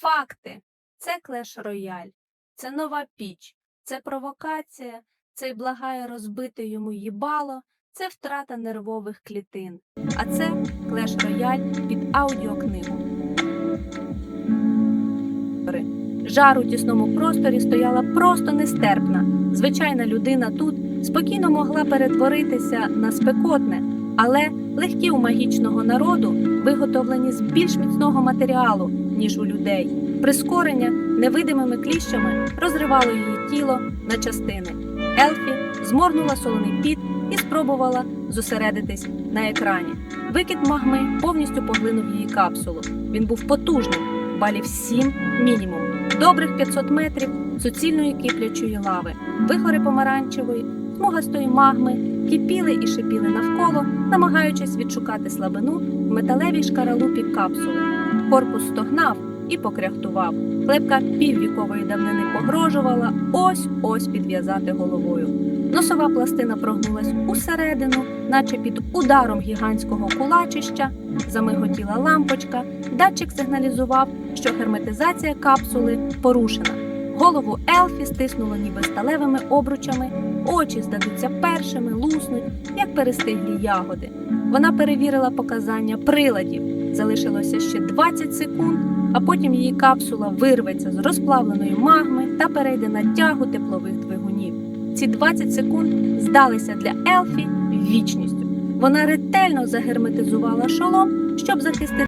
Факти це клеш рояль, це нова піч, це провокація, це благає розбити йому їбало, це втрата нервових клітин. А це клеш рояль під аудіокнигу. Жар у тісному просторі стояла просто нестерпна. Звичайна людина тут спокійно могла перетворитися на спекотне, але легкі у магічного народу виготовлені з більш міцного матеріалу, ніж у людей. Прискорення невидимими кліщами розривало її тіло на частини. Елфі зморнула солоний піт і спробувала зосередитись на екрані. Викид магми повністю поглинув її капсулу. Він був потужним, балів 7 мінімум. Добрих 500 метрів суцільної киплячої лави, вихори помаранчевої, смугастої магми, кипіли і шипіли навколо, намагаючись відшукати слабину в металевій шкаралупі капсули. Корпус стогнав і покряхтував. Клепка піввікової давнини погрожувала ось-ось підв'язати головою. Носова пластина прогнулась усередину, наче під ударом гігантського кулачища. Замиготіла лампочка, датчик сигналізував, що герметизація капсули порушена. Голову Елфі стиснуло ніби сталевими обручами, очі здадуться першими, луснуть, як перестиглі ягоди. Вона перевірила показання приладів. Залишилося ще 20 секунд, а потім її капсула вирветься з розплавленої магми та перейде на тягу теплових двигунів. Ці 20 секунд здалися для Елфі вічністю. Вона ретельно загерметизувала шолом, щоб захистити.